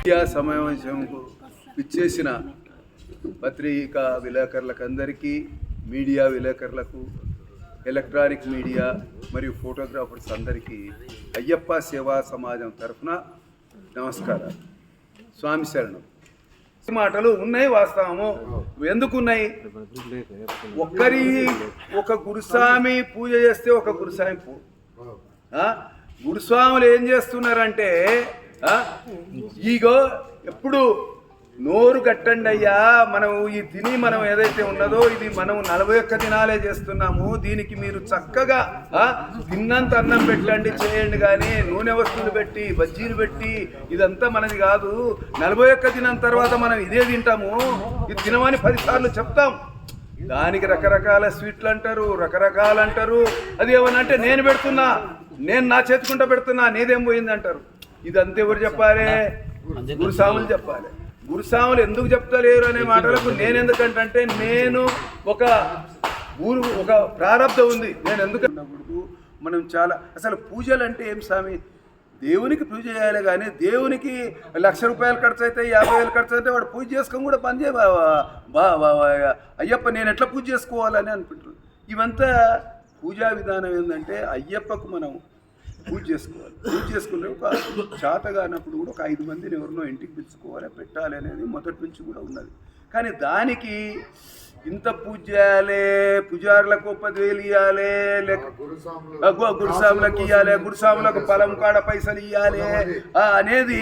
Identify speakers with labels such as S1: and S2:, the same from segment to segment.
S1: Media సమావేశంకు ఇచ్చేసిన పత్రికా విలేకరులకు అందరికీ మీడియా విలేకరులకు ఎలక్ట్రానిక్ మీడియా మరియు ఫోటోగ్రాఫర్స్ అందరికీ అయ్యప్ప సేవా సమాజం తరఫున నమస్కారాలు. స్వామి శరణం. మాటలు ఉన్నాయి వాస్తవము. ఎందుకున్నాయి? ఒక్కరి ఒక గురుస్వామి పూజ చేస్తే ఒక గురుస్వామి గురుస్వాములు ఏం చేస్తున్నారంటే ఈగో ఎప్పుడు నోరు కట్టండి అయ్యా. మనం ఈ తిని మనం ఏదైతే ఉన్నదో ఇది మనం నలభై ఒక్క దినాలే చేస్తున్నాము. దీనికి మీరు చక్కగా తిన్నంత అన్నం పెట్టండి చేయండి కానీ నూనె వస్తువులు పెట్టి బజ్జీలు పెట్టి ఇదంతా మనది కాదు. నలభై ఒక్క దినం తర్వాత మనం ఇదే తింటాము. ఇది తినమని పదిసార్లు చెప్తాం. దానికి రకరకాల స్వీట్లు అంటారు రకరకాలు అంటారు. అది ఏమన్నా అంటే నేను పెడుతున్నా నేను నా చేతుకుంటా పెడుతున్నా నీదేం పోయింది అంటారు. ఇదంతా ఎవరు చెప్పాలి గురుస్వాములు చెప్పాలి. గురుస్వాములు ఎందుకు చెప్తలేరు అనే మాటలకు నేను ఎందుకంటే నేను ఒక ఊరు ఒక ప్రారంధం ఉంది. నేను ఎందుకన్నప్పుడు మనం చాలా అసలు పూజలు అంటే ఏం స్వామి? దేవునికి పూజ చేయాలి కానీ దేవునికి లక్ష రూపాయలు ఖర్చు అయితే యాభై వేలు ఖర్చు అయితే వాడు పూజ చేసుకొని కూడా పని చేయ బావా బా బావా. అయ్యప్ప నేను ఎట్లా పూజ చేసుకోవాలని అనుకుంటున్నాను ఇవంతా పూజా విధానం ఏంటంటే అయ్యప్పకు మనం పూజ చేసుకోవాలి పూజ చేసుకునే ఒక చేత కానప్పుడు కూడా ఒక ఐదు మందిని ఎవరినో ఇంటికి పిలుచుకోవాలి పెట్టాలి అనేది మొదటి నుంచి కూడా ఉన్నది. కానీ దానికి ఇంత పూజ చేయాలి పుజారులకు పదివేలు ఇవ్వాలి లేక గురుస్వాములకు ఇవ్వాలి గురుస్వాములకు పొలం కాడ పైసలు ఇవ్వాలి అనేది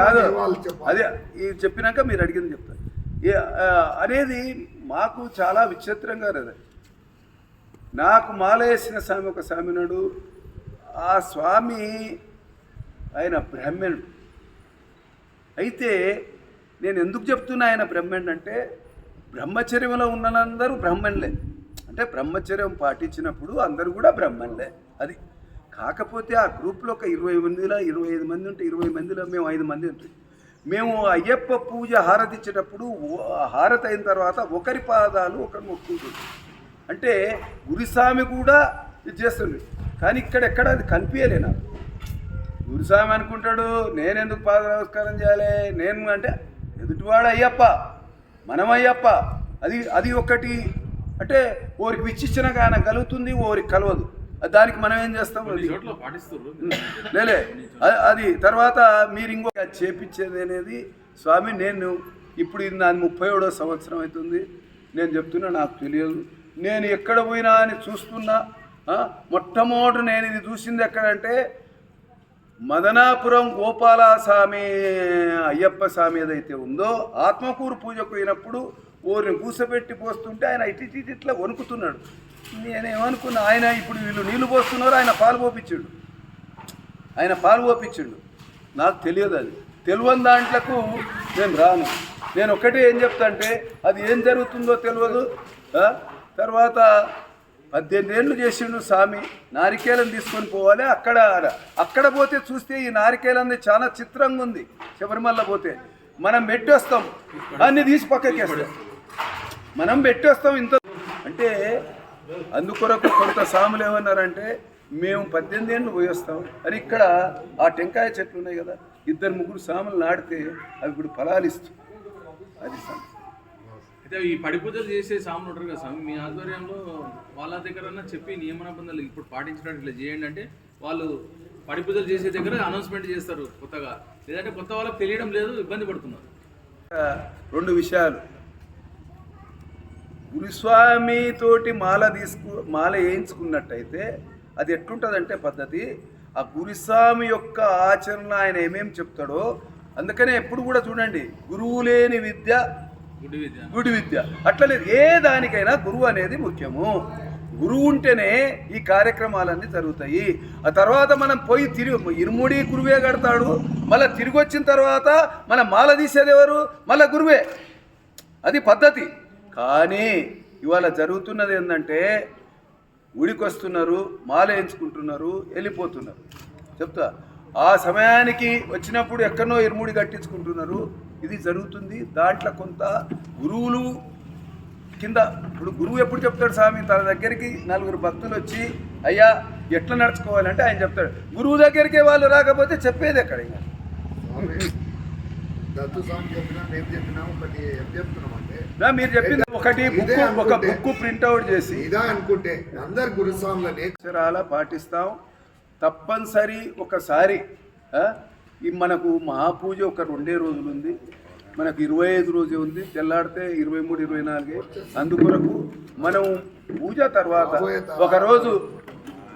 S1: కాదు. అదే ఇది చెప్పినాక మీరు అడిగింది ఆ, అనేది మాకు చాలా విచిత్రంగా నాకు మాలేసిన స్వామి ఒక స్వామినాడు ఆ స్వామి ఆయన బ్రాహ్మణుడు అయితే నేను ఎందుకు చెప్తున్నా ఆయన బ్రహ్మణుడు అంటే బ్రహ్మచర్యంలో ఉన్నందరూ బ్రహ్మణులే అంటే బ్రహ్మచర్యం పాటించినప్పుడు అందరూ కూడా బ్రహ్మణులే అది. కాకపోతే ఆ గ్రూప్లో ఒక ఇరవై మందిలో ఇరవై ఐదు మంది ఉంటే ఇరవై మందిలో మేము ఐదు మంది ఉంటుంది మేము అయ్యప్ప పూజ హారతి ఇచ్చేటప్పుడు ఓ- హారతి అయిన తర్వాత ఒకరి పాదాలు ఒకరు మొక్కుంటుంది అంటే గురుస్వామి కూడా ఇది చేస్తుంది కానీ ఇక్కడ ఎక్కడ అది కనిపించలే నాకు. గురుస్వామి అనుకుంటాడు నేను ఎందుకు పాద నమస్కారం చేయాలి? నేను అంటే ఎదుటివాడు అయ్యప్ప మనం అయ్యప్ప అది అది ఒకటి. అంటే ఓరికి విచ్చిచ్చిన ఆయన కలుగుతుంది ఓరికి కలవదు. దానికి మనం ఏం చేస్తాం? లేలే అది. తర్వాత మీరు ఇంకొక చేపించేది అనేది స్వామి నేను ఇప్పుడు ఇది నాది ముప్పై ఏడో సంవత్సరం అవుతుంది. నేను చెప్తున్నా నాకు తెలియదు. నేను ఎక్కడ పోయినా అని చూస్తున్నా మొట్టమొదటి నేను ఇది చూసింది ఎక్కడంటే మదనాపురం గోపాల స్వామి అయ్యప్ప స్వామి ఏదైతే ఉందో ఆత్మకూరు పూజకు పోయినప్పుడు ఊరిని కూసబెట్టి పోస్తుంటే ఆయన ఇటు ఇట్లా వణుకుతున్నాడు. నేనేమనుకున్నా ఆయన ఇప్పుడు వీళ్ళు నీళ్ళు పోస్తున్నారు ఆయన పాలు పోపించిండు ఆయన పాలు పోపించిండు నాకు తెలియదు అది. తెలియని దాంట్లకు నేను రాను. నేను ఒకటే ఏం చెప్తా అంటే అది ఏం జరుగుతుందో తెలియదు తర్వాత పద్దెనిమిది ఏళ్ళు చేసిండు స్వామి నారికేలను తీసుకొని పోవాలి అక్కడ అక్కడ పోతే చూస్తే ఈ నారికేలంది చాలా చిత్రంగా ఉంది. శబరిమల పోతే. మనం పెట్టేస్తాం దాన్ని తీసి పక్కకి వేస్తాం మనం పెట్టేస్తాం ఇంత. అంటే అందుకొరకు కొంత సాములు ఏమన్నారంటే మేము పద్దెనిమిది ఏళ్ళు పోయేస్తాం. అని ఇక్కడ ఆ టెంకాయ చెట్లు ఉన్నాయి కదా ఇద్దరు ముగ్గురు సాములు నాటితే అవి ఇప్పుడు ఫలాలు ఇస్తాం. అది సామెత.
S2: అయితే ఈ పడి పూజలు చేసే సాములు ఉంటారు కదా స్వామి మీ ఆధ్వర్యంలో వాళ్ళ దగ్గర చెప్పి నియమనబంధాలు ఇప్పుడు పాటించడానికి ఇట్లా చేయండి అంటే వాళ్ళు పడి పూజలు చేసే దగ్గర అనౌన్స్మెంట్ చేస్తారు కొత్తగా. లేదంటే కొత్త వాళ్ళకి తెలియడం లేదు ఇబ్బంది పడుతున్నారు.
S1: రెండు విషయాలు. గురుస్వామి తోటి మాల తీసుకు మాల వేయించుకున్నట్టయితే అది ఎట్లుంటుందంటే పద్ధతి ఆ గురుస్వామి యొక్క ఆచరణ ఆయన ఏమేమి చెప్తాడో అందుకనే ఎప్పుడు కూడా చూడండి. గురువు లేని విద్య
S2: గుడి విద్య.
S1: గుడి విద్య. అట్లనే ఏ దానికైనా గురువు అనేది ముఖ్యము. గురువు ఉంటేనే ఈ కార్యక్రమాలన్నీ జరుగుతాయి. ఆ తర్వాత మనం పోయి తిరిగి ఇరుముడి గురువే కడతాడు. మళ్ళీ తిరిగి వచ్చిన తర్వాత మన మాల తీసేది ఎవరు? మళ్ళీ గురువే. అది పద్ధతి. కానీ ఇవాళ జరుగుతున్నది ఏంటంటే గుడికి వస్తున్నారు మాల ఎంచుకుంటున్నారు వెళ్ళిపోతున్నారు. చెప్తా. ఆ సమయానికి వచ్చినప్పుడు ఎక్కడో ఇరుముడి కట్టించుకుంటున్నారు. ఇది జరుగుతుంది. దాంట్లో కొంత గురువులు కింద ఇప్పుడు గురువు ఎప్పుడు చెప్తాడు స్వామి? తన దగ్గరికి నలుగురు భక్తులు వచ్చి అయ్యా ఎట్లా నడుచుకోవాలంటే ఆయన చెప్తాడు. గురువు దగ్గరికి వాళ్ళు రాకపోతే చెప్పేది ఎక్కడ ఇంకా? మీరు చెప్పింది ఒకటి బుక్ ఒక. బుక్ ప్రింట్అవుట్ చేసి.
S3: ఇదా అనుకుంటే అందరు గురుస్వాములని
S1: అక్షరాల పాటిస్తాం. తప్పనిసరి ఒకసారి ఈ మనకు మహాపూజ ఒక రెండే రోజులు ఉంది. మనకు ఇరవై ఐదు రోజే ఉంది. తెల్లాడితే ఇరవై మూడు ఇరవై నాలుగే. అందుకొరకు మనం పూజ తర్వాత ఒకరోజు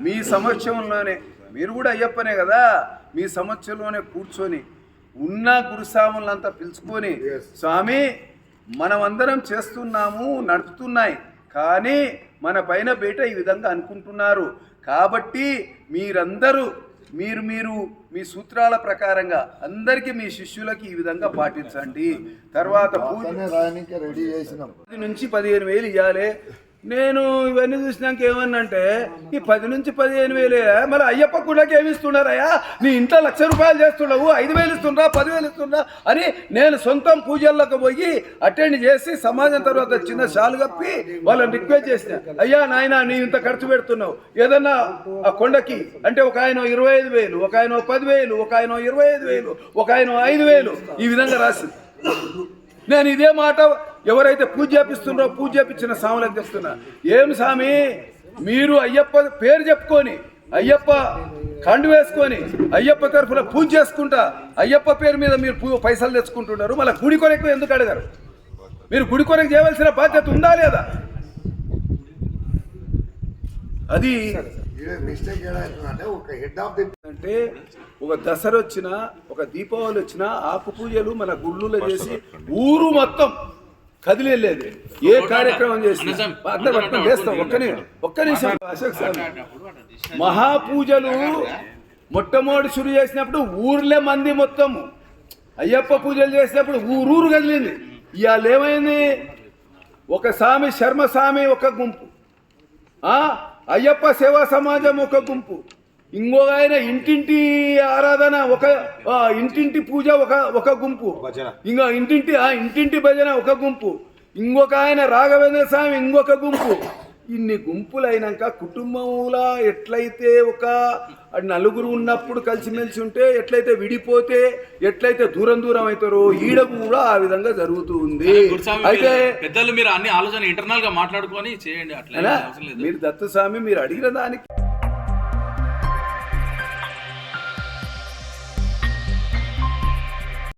S1: మీ సమక్షంలోనే మీరు కూడా అయ్యప్పనే కదా మీ సమక్షంలోనే కూర్చొని ఉన్న గురుస్వాములంతా పిలుచుకొని. స్వామి మనమందరం చేస్తున్నాము నడుపుతున్నాయి. కానీ మన పైన బయట ఈ విధంగా అనుకుంటున్నారు. కాబట్టి మీరందరూ మీరు మీరు మీ సూత్రాల ప్రకారంగా అందరికీ మీ శిష్యులకి ఈ విధంగా పాటించండి. తర్వాత పూజ పది నుంచి పదిహేను వేలు ఇవ్వాలి నేను ఇవన్నీ చూసినాక ఏమన్నంటే ఈ పది నుంచి పదిహేను వేలే మరి అయ్యప్ప గుళ్ళకి ఏమి ఇస్తున్నారయ్యా? నీ ఇంట్లో లక్ష రూపాయలు చేస్తున్నావు ఐదు వేలు ఇస్తుండ్రా పదివేలు ఇస్తుండ్రా అని నేను సొంతం పూజల్లోకి పోయి అటెండ్ చేసి సమాజం తర్వాత చిన్న షాలు కప్పి వాళ్ళని రిక్వెస్ట్ చేసిన. అయ్యా నాయన నీ ఇంత ఖర్చు పెడుతున్నావు. ఏదన్నా ఆ కొండకి అంటే ఒక ఆయన ఇరవై ఐదు వేలు ఒక ఆయన పదివేలు ఒక ఆయన ఇరవై ఐదు వేలు ఒక ఆయన ఐదు వేలు ఈ విధంగా రాసింది. నేను ఇదే మాట ఎవరైతే పూజ చేపిస్తున్నారో పూజ చేపించిన స్వాములకు చెప్తున్నా. ఏం స్వామి మీరు అయ్యప్ప పేరు చెప్పుకొని అయ్యప్ప కండు వేసుకొని అయ్యప్ప తరఫున పూజ చేసుకుంటా అయ్యప్ప పేరు మీద మీరు పైసలు తెచ్చుకుంటున్నారు. మళ్ళీ గుడి కొరకు ఎందుకు అడగారు? మీరు గుడి కొరకు చేయవలసిన బాధ్యత ఉందా లేదా? అది
S3: ఒక హెడ్
S1: అంటే ఒక దసరా వచ్చినా ఒక దీపావళి వచ్చినా ఆకు పూజలు మన గుళ్ళులో చేసి ఊరు మొత్తం కదిలి వెళ్ళేది ఏ కార్యక్రమం చేసినా పట్టుకొని లేస్తాం ఒక్క నిమిషం అశోక్ సార్ మహాపూజలు మొట్టమొదటి శురు చేసినప్పుడు ఊర్లే మంది మొత్తము. అయ్యప్ప పూజలు చేసినప్పుడు ఊరూరు కదిలింది. ఇవాళ ఏమైంది? ఒక స్వామి శర్మ స్వామి ఒక గుంపు. ఆ? అయ్యప్ప సేవా సమాజం ఒక గుంపు. ఇంకొక ఆయన ఇంటింటి ఆరాధన ఒక ఇంటింటి పూజ ఒక ఒక గుంపు. ఇంకో ఇంటింటి ఆ, ఇంటింటి భజన ఒక గుంపు. ఇంకొక ఆయన రాఘవేంద్ర స్వామి ఇంకొక గుంపు. ఇన్ని గుంపులు అయినాక కుటుంబంలా ఎట్లయితే ఒక నలుగురు ఉన్నప్పుడు కలిసిమెలిసి ఉంటే ఎట్లయితే విడిపోతే ఎట్లయితే దూరం దూరం అవుతారో ఈడ కూడా ఆ విధంగా జరుగుతూ ఉంది. అయితే
S2: పెద్దలు మీరు అన్ని ఆలోచన ఇంటర్నల్గా మాట్లాడుకొని చేయండి అట్లా
S1: మీరు దత్తస్వామి మీరు అడిగిన దానికి